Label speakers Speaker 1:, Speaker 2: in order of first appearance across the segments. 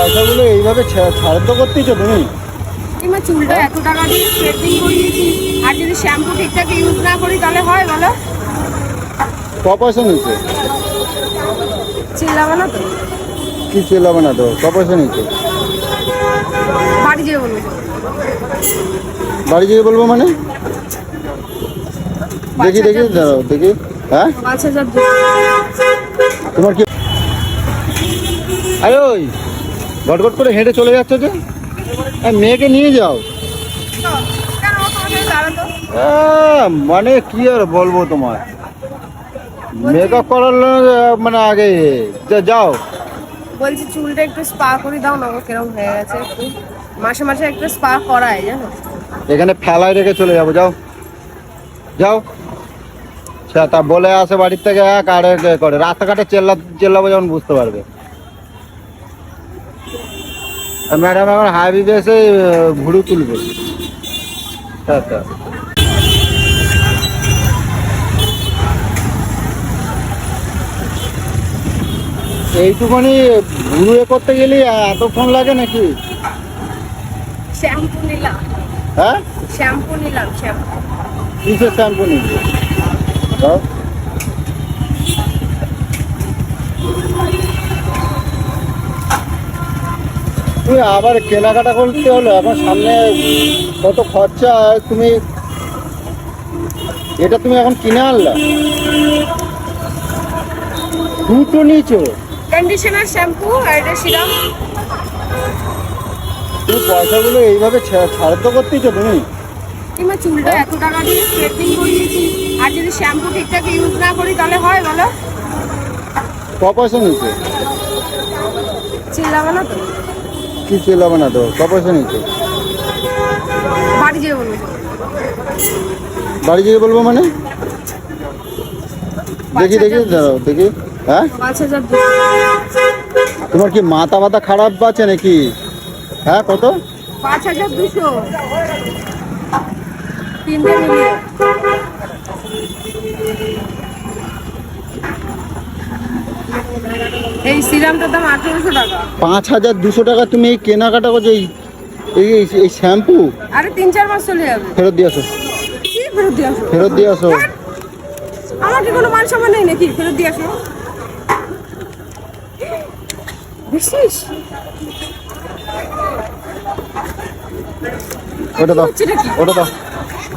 Speaker 1: পয়সাগুলো এইভাবে ছাড় তো করতেইছো তুমি?
Speaker 2: কিংবা চুলটা এত টাকা দিয়ে স্ট্রেটনিং করিয়েছি আর যদি শ্যাম্পু ঠিকঠাক ইউজ না করি তাহলে হয় বলো?
Speaker 1: ক পয়সা নিচ্ছে
Speaker 2: চিল্লাবো না তো।
Speaker 1: কি চেলাবে না তো? ক পয়সা নিচ্ছে
Speaker 2: বাড়ি যেয়ে বলব।
Speaker 1: বাড়ি গিয়ে বলব মানে? দেখি দেখি দাঁড়াও দেখি। হ্যাঁ?
Speaker 2: পাঁচ হাজার
Speaker 1: তোমার কি আরে ওই! গটগট করে হেঁটে চলে যাচ্ছে যে। মেয়েকে নিয়ে যাও। আহ, মানে কি আর বলব তোমার মেকআপ করার মানে আগে যাও।
Speaker 2: বলছি চুলটা একটু স্পা করে দাও না গো কিরম হয়ে গেছে একটু। মাসে মাসে একটু স্পা করায় জানো?
Speaker 1: এখানে ফেলায় রেখে চলে যাব যাও। যাও। সে তা বলে আসে বাড়ির থেকে এক আর করে। রাস্তাঘাটে চেল্লা চেল্লাবো যখন বুঝতে পারবে। ম্যাডাম এখন হাইওয়ে এসে ভুড়ু তুলবে। আচ্ছা এইটুখানি ভুড়ু এ করতে গেলে এতক্ষণ লাগে নাকি?
Speaker 2: শ্যাম্পু নিলাম।
Speaker 1: হ্যাঁ?
Speaker 2: শ্যাম্পু নিলাম শ্যাম্পু।
Speaker 1: কিসের শ্যাম্পু নিবি। তুমি আবার কেনাকাটা করতে হলো এখন সামনে কত খরচা তুমি এটা তুমি এখন কিনে আনলা? দুটো নিয়েছো?
Speaker 2: কন্ডিশনার শ্যাম্পু আর এটা সিরাম।
Speaker 1: তুমি পয়সাগুলো এইভাবে ছা- ছাড় তো করতেইছো তুমি।
Speaker 2: কিংবা চুলটা এত টাকা দিয়ে স্ট্রেটনিং করিয়েছি আর যদি শ্যাম্পু ঠিকঠাক ইউজ না করি তাহলে হয় বলো?
Speaker 1: ক পয়সা নিচ্ছে
Speaker 2: চিল্লাবো না তো?
Speaker 1: কি চেলাবে না তো? ক পয়সা নিচ্ছে
Speaker 2: বাড়ি যেয়ে বলব।
Speaker 1: বাড়ি গিয়ে বলব মানে? দেখি দেখি দাঁড়াও দেখি। হ্যাঁ। তোমার কি মাথা মাথা খারাপ আছে নাকি? হ্যাঁ কত?
Speaker 2: পাঁচ হাজার দুশো। তিনটে এই সিরামটার দাম আঠেরোশো টাকা।
Speaker 1: পাঁচ হাজার দুশো টাকা তুমি এই কেনাকাটা করছ এই এই- এই শ্যাম্পু?
Speaker 2: আরে তিন চার মাস চলে যাবে।
Speaker 1: ফেরত দিয়ে আসো।
Speaker 2: কি ফেরত দিয়ে আসো?
Speaker 1: ফেরত দিয়ে আসো।
Speaker 2: আমার কি কোনো মান সম্মান নেই নাকি? ফেরত দিয়ে আসো। বুঝছিস
Speaker 1: ওটা দাও? ওটা দাও।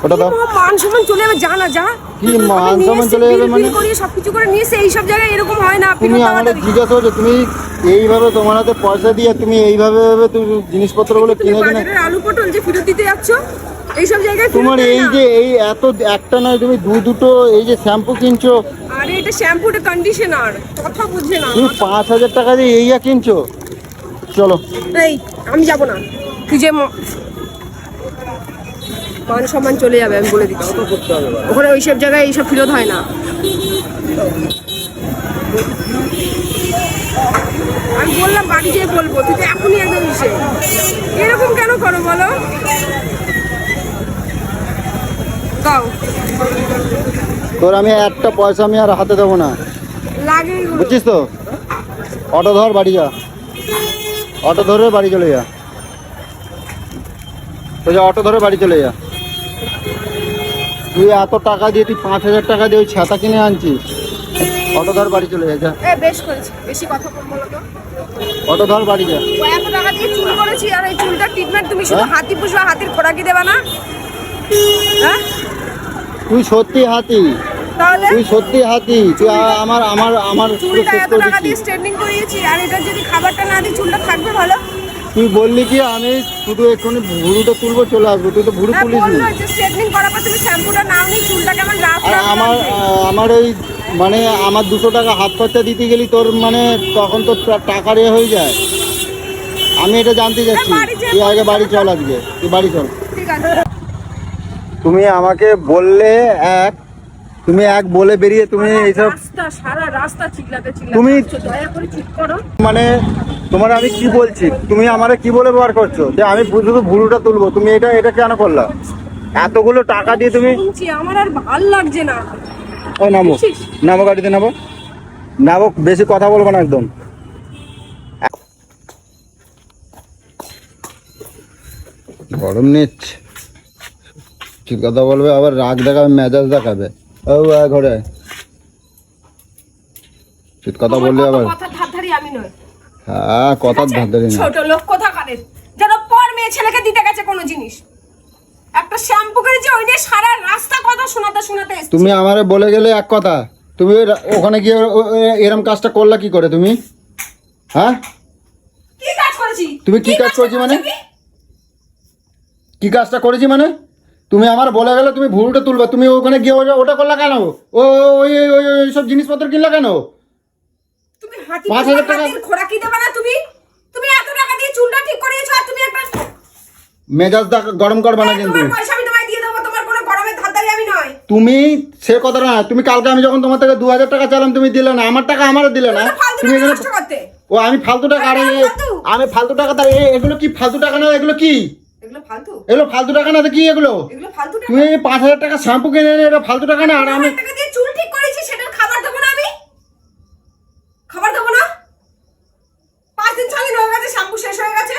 Speaker 1: ওটা দাও।
Speaker 2: মান সম্মান চলে যাবে? যা না যা।
Speaker 1: কি মান সম্মান চলে যাবে মানে?
Speaker 2: সবকিছু করে নিয়ে এসে এইসব জায়গায় এরকম হয় না
Speaker 1: তুমি
Speaker 2: ফেরত
Speaker 1: আমাদের। জিজ্ঞাসা করছ তুমি এইভাবে তোমার হাতে পয়সা দিয়ে তুমি এইভাবে তুমি জিনিসপত্রগুলো কিনে কিনে
Speaker 2: আলু পটল যে ফেরত দিতে যাচ্ছ এইসব জায়গায়
Speaker 1: তোমার এই যে এই এত একটা নয় তুমি দু দুটো এই যে শ্যাম্পু কিনছো।
Speaker 2: আরে এটা শ্যাম্পুটা কন্ডিশনার কথা বুঝছে না।
Speaker 1: তুমি পাঁচ হাজার টাকা দিয়ে এইয়া কিনছো। চলো।
Speaker 2: এই আমি যাব না। তুই যে মান সম্মান চলে যাবে আমি বলে দিচ্ছি। ওখানে ওইসব জায়গায় এইসব ফেরত হয় না। আমি বললাম বাড়ি যেয়ে বলব তুই তো এখনই একদম এরকম কেন করো বলো? দাও।
Speaker 1: তোর আমি একটা পয়সা আমি আর হাতে দেবো না।
Speaker 2: লাগে
Speaker 1: বুঝছিস তো? অটো ধর বাড়ি যা। অটো ধরে বাড়ি চলে যা। তো যা অটো ধরে বাড়ি চলে যা। তুই এত টাকা দিয়ে তুই পাঁচ হাজার টাকা দিয়ে ওই ছাতা কিনে আনছিস? অটো ধর বাড়ি চলে যা। যা
Speaker 2: এ বেশ করেছি। বেশি কথা বলব তো।
Speaker 1: অটো ধর বাড়ি যা।
Speaker 2: এত টাকা দিয়ে চুল করেছি আর এই চুলটার ট্রিটমেন্ট তুমি শুধু
Speaker 1: হ্যাঁ?
Speaker 2: হাতি পুষবা হাতির খোরাকি দেবা না? হ্যাঁ?
Speaker 1: তুই সত্যি হাতি।
Speaker 2: তাহলে?
Speaker 1: তুই সত্যি হাতি। তুই আমার আমার আমার
Speaker 2: চুলটা এত টাকা দিয়ে স্ট্রেটনিং করিয়েছি আর এটা যদি খাবারটা না দিই চুলটা থাকবে ভালো?
Speaker 1: তুই বললি কি আমি শুধু এক্ষুনি ভুরুটা তুলবো চলে আসব। তুই তো ভুরু
Speaker 2: হ্যাঁ
Speaker 1: তুলিস আর আমার আমার ওই মানে আমার দুশো টাকা হাত খরচা দিতে গেলি তোর মানে তখন তো টাকার এ হয়ে যায়। আমি এটা জানতে
Speaker 2: হ্যাঁ, যেয়ে
Speaker 1: তুই আগে বাড়ি চল আজকে তুই বাড়ি চল। তুমি আমাকে বললে এক তুমি এক বলে বেরিয়ে তুমি এইসব
Speaker 2: সারা রাস্তা চিল্লাতে চিল্লাতে
Speaker 1: তুমি-
Speaker 2: দয়া করে চুপ করো।
Speaker 1: মানে তোমার আমি কি বলছি? তুমি আমারে কি বলে ব্যবহার করছ? যে আমি শুধু ভুরুটা তুলবো। তুমি এটা এটা কেন করলা? এতগুলো টাকা দিয়ে তুমি
Speaker 2: আমার আর ভালো লাগছে না।
Speaker 1: ও নামো। নামো গাড়িতে নামো। নামো বেশি কথা বলব না একদম। গরম নিচ্ছে ঠিক কথা বলবে আবার রাগ দেখাবে মেজাজ দেখাবে। ও ঘরে। ঠিক কথা বললে আবার
Speaker 2: কথা ধার ধারি আমি নই
Speaker 1: হ্যাঁ কথার ধার ধরে না।
Speaker 2: ছোট লোক কোথা কারের যেন পর মেয়ে ছেলেকে দিতে গেছে কোনো জিনিস। একটা শ্যাম্পু করেছে ওই নিয়ে সারা রাস্তা কথা শোনাতে শোনাতে
Speaker 1: তুমি আমারে বলে গেলে এক কথা। তুমি ওখানে গিয়ে এরম কাজটা করলা কি করে তুমি? হ্যাঁ?
Speaker 2: কি কাজ করেছি?
Speaker 1: তুমি কি কাজ করেছি মানে? কি? কাজটা করেছি মানে? তুমি আমার বলে গেলে তুমি ভুলটা তুলবে। তুমি ওখানে গিয়ে ওটা করলা কেন? ও ওই ওই ওই সব জিনিসপত্র কিনলা কেন?
Speaker 2: তুমি হাতি
Speaker 1: পাঁচ হাজার টাকা-
Speaker 2: হাতির খোরাকি দেবে না তুমি? তুমি এত টাকা দিয়ে চুলটা ঠিক করিয়েছো আর তুমি একটা
Speaker 1: মেজাজ দা গরম করবে না কিন্তু।
Speaker 2: তোমার পয়সা আমি তোমায় দিয়ে দেবো তোমার কোনো গরমের ধারদারি আমি নয়
Speaker 1: তুমি সে কথা না তুমি কালকে আমি যখন তোমার থেকে দু হাজার টাকা চাইলাম তুমি দিলে না আমার টাকা আমারও দিলে না। তুমি এখানে ও আমি ফালতু টাকা আরে আমি ফালতু টাকা তার এ- এগুলো কি ফালতু টাকা না এগুলো কি?
Speaker 2: এগুলো ফালতু।
Speaker 1: টাকা না তো কি এগুলো?
Speaker 2: এগুলো ফালতু টাকা।
Speaker 1: তুমি পাঁচ হাজার টাকা শ্যাম্পু কিনে এটা ফালতু টাকা না আর আমি
Speaker 2: হাজার টাকা দিয়ে চুল ঠিক করেছি সেটার খাবার দেবো না আমি খাবার দেবো না পাঁচ দিন ছ দিন হয়ে গেছে শ্যাম্পু শেষ হয়ে গেছে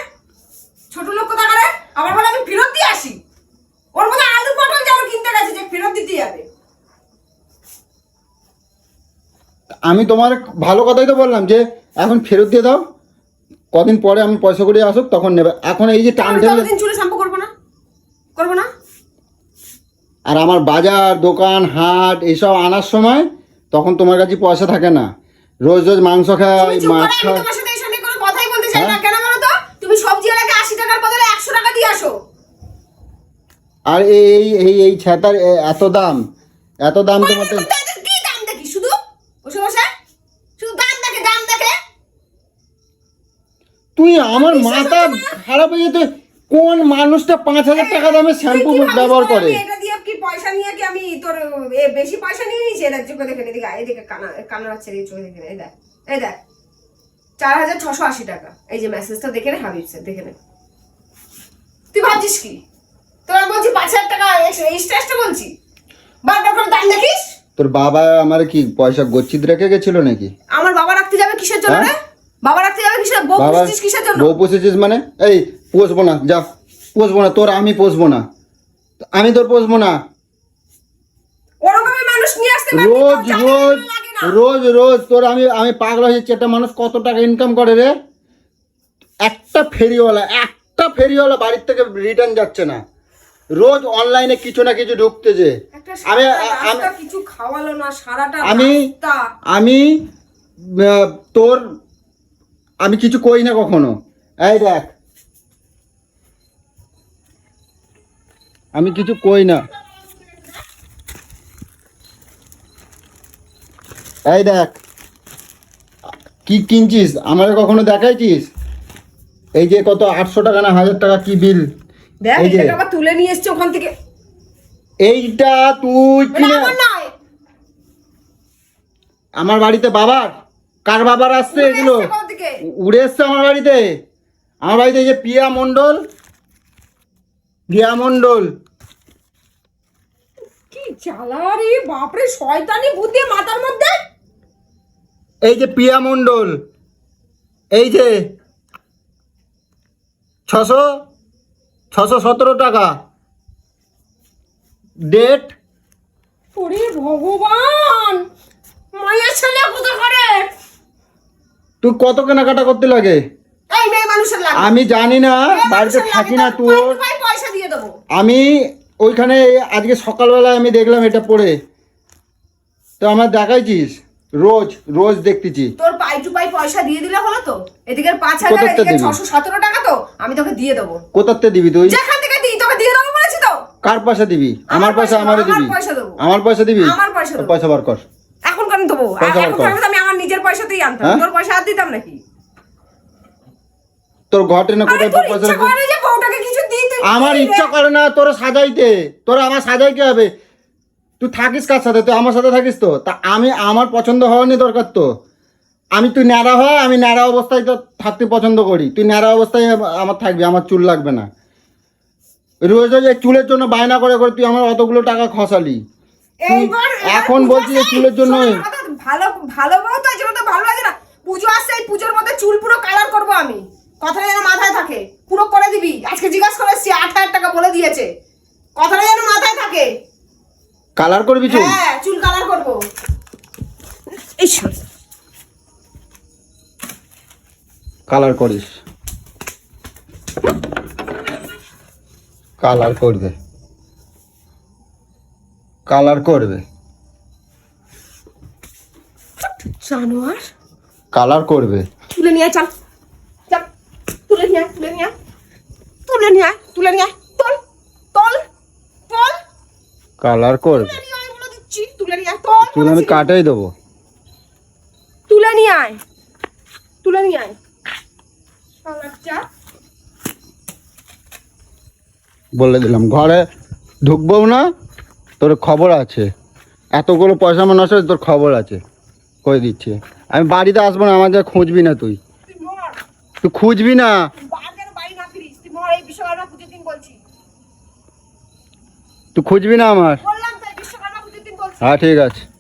Speaker 2: ছোট লোক কোথা করে আবার বলে আমি ফেরত দিয়ে আসি ওর মধ্যে আলু পটল যেন কিনতে গেছে যে ফেরত দিতে যাবে
Speaker 1: আমি তোমার ভালো কথাই তো বললাম যে এখন ফেরত দিয়ে দাও। কদিন পরে আমি পয়সা করে আসুক তখন নেবে। এখন এই যে টান
Speaker 2: আমি চুলে শ্যাম্পু করব না। করব না?
Speaker 1: আর আমার বাজার দোকান হাট এইসব আনার সময় তখন তোমার কাছে পয়সা থাকে না। রোজ রোজ মাংস খাই মাছ খাই হ্যাঁ? আর এই এই এই ছাতার এত দাম। এত দাম তোমার তো-
Speaker 2: তো এদের কি দাম দেখি শুধু বসে বসে শুধু দাম দেখে দাম দেখে
Speaker 1: তুই আমার মাথা খারাপ হয়ে যেত কোন মানুষটা পাঁচ হাজার টাকা দামের শ্যাম্পু ব্যবহার করে?
Speaker 2: এটা দিয়ে কি পয়সা নিয়ে কি আমি তোর বেশি পয়সা নিয়ে নিয়েছি? এটা চোখে দেখে নে, এদিকে এদিকে কানা কানা রাখছে এই চোখে দেখে এই দেখ এই দেখ চার হাজার ছশো আশি টাকা। এই যে মেসেজটা দেখে নে দেখে নে। তুই ভাবছিস কি? তোর আমি বলছি পাঁচ হাজার টাকা স্ট্রেসটা বলছি। বারবার করে দাম দেখিস?
Speaker 1: তোর বাবা আমার কি পয়সা গচ্ছিত রেখে গেছিল নাকি?
Speaker 2: আমার বাবা রাখতে যাবে কিসের জন্য রে?
Speaker 1: হ্যাঁ?
Speaker 2: বাবা রাখতে যাবে কিসের বউ
Speaker 1: বাবা
Speaker 2: কিসের জন্য?
Speaker 1: বউ পুষেছিস মানে? এই পোষবো না যা পোষবো না তোর আমি পোষবো না। আমি তোর পোষবো না।
Speaker 2: ওরকমই মানুষ নিয়ে আসতে
Speaker 1: রোজ রোজ। রোজ রোজ তোর আমি আমি পাগলা হয়েছি একটা মানুষ কত টাকা ইনকাম করে রে? একটা ফেরিওয়ালা একটা ফেরিওয়ালা বাড়ির থেকে রিটার্ন যাচ্ছে না। রোজ অনলাইনে কিছু না কিছু ঢুকতেছে
Speaker 2: একটা
Speaker 1: আমি
Speaker 2: কিছু খাওয়ালো না সারাটা
Speaker 1: আমি- আমি তোর আমি কিছু কই না কখনো। এই দেখ। আমি কিছু কই না। এই দেখ। কি কিনছিস? আমারে কখনো দেখাইছিস? এই যে কত আটশো টাকা না হাজার টাকা কি বিল?
Speaker 2: দেখ
Speaker 1: এই যে-
Speaker 2: তুলে নিয়ে এসছে ওখান থেকে।
Speaker 1: এইটা তুই কিনে
Speaker 2: আমার
Speaker 1: বাড়িতে বাবার? কার বাবার আসছে এগুলো? উড়ে এসছে আমার বাড়িতে। আমার বাড়িতে এই যে পিয়া মণ্ডল। প্রিয়া মণ্ডল।
Speaker 2: কি জ্বালা রে বাপরে শয়তানি বুদ্ধি মাথার মধ্যে?
Speaker 1: এই যে প্রিয়া মণ্ডল। এই যে ছশো ছশো সতেরো টাকা। ডেট
Speaker 2: ওরে ভগবান মায়ের ছেলে কোথা করে
Speaker 1: তুই কত কেনাকাটা করতে লাগে?
Speaker 2: এই মেয়ে মানুষের লাগে।
Speaker 1: আমি জানি না বাড়িতে থাকি না
Speaker 2: পয়সা দিয়ে দেবো।
Speaker 1: আমি ওইখানে আজকে সকালবেলায় আমি দেখলাম এটা পড়ে। তো আমার দেখাইছিস? রোজ রোজ দেখতেছি।
Speaker 2: তোর পাই টু পাই পয়সা দিয়ে দিলে হলো তো? এদিকে পাঁচ হাজার
Speaker 1: কোথাতে
Speaker 2: এদিকে
Speaker 1: দিবি?
Speaker 2: ছশো সতেরো টাকা তো আমি তোকে দিয়ে দেবো।
Speaker 1: কোথাতে দিবি তুই?
Speaker 2: যেখান থেকে দিই তোকে দিয়ে দেবো বলেছি তো।
Speaker 1: কার পয়সা দিবি?
Speaker 2: আমার
Speaker 1: পয়সা
Speaker 2: আমার
Speaker 1: দিবি।
Speaker 2: পয়সা দেবো।
Speaker 1: আমার পয়সা দিবি?
Speaker 2: আমার পয়সা
Speaker 1: পয়সা বার কর।
Speaker 2: এখন কেন দেবো? এখন আমি নিজের পয়সাতেই আনতাম।
Speaker 1: হ্যাঁ?
Speaker 2: তোর পয়সা আর দিতাম নাকি?
Speaker 1: তোর ঘটে না কোথায়
Speaker 2: তোর
Speaker 1: পয়সা
Speaker 2: করে যে বউটাকে কিছু দিই তুই
Speaker 1: আমার ইচ্ছা করে না তোর সাজাইতে তোর আমার সাজাইতে হবে? তুই থাকিস কার সাথে? তুই আমার সাথে থাকিস তো? তা আমি আমার পছন্দ হওয়া নিয়ে দরকার তো। আমি তুই ন্যাড়া হয় আমি ন্যাড়া অবস্থায় তো থাকতে পছন্দ করি। তুই ন্যাড়া অবস্থায় আমার থাকবি আমার চুল লাগবে না। রোজ রোজ এই চুলের জন্য বায়না করে করে তুই আমার অতগুলো টাকা খসালি। এখন বলছি যে চুলের জন্য
Speaker 2: ভালো ভালো বউ তো এই ভালো লাগে না। পুজো আসছে এই পুজোর মধ্যে চুল পুরো কালার করব আমি। কথাটা যেন মাথায় থাকে। পুরো করে দিবি। আজকে জিজ্ঞাসা করে এসছি আট হাজার টাকা বলে দিয়েছে। কথাটা যেন মাথায় থাকে।
Speaker 1: কালার করবি চুল?
Speaker 2: হ্যাঁ চুল কালার করব। এই শোন।
Speaker 1: কালার করিস। কালার করবে। কালার করবে।
Speaker 2: জানোয়ার
Speaker 1: কালার করবে।
Speaker 2: তুলে নিয়ে চল। চল। তুলে নিয়ে তুলে নিয়ে। তুলে নিয়ে তুলে নিয়ে। তোল তোল তোল।
Speaker 1: কালার করবে।
Speaker 2: তুলে নিয়ে তুলে
Speaker 1: আমি। কাটাই দেবো।
Speaker 2: তুলে নিয়ে আয় তুলে নিয়ে আয়।
Speaker 1: বলে দিলাম ঘরে ঢুকবো না তোর খবর আছে। এতগুলো পয়সা নষ্ট হয়েছে, তোর খবর আছে। করে দিচ্ছে। আমি বাড়িতে আসব না আমাদের খুঁজবি না তুই।
Speaker 2: তুই
Speaker 1: খুঁজবি না।
Speaker 2: তুই
Speaker 1: খুঁজবি না আমার। হ্যাঁ ঠিক আছে।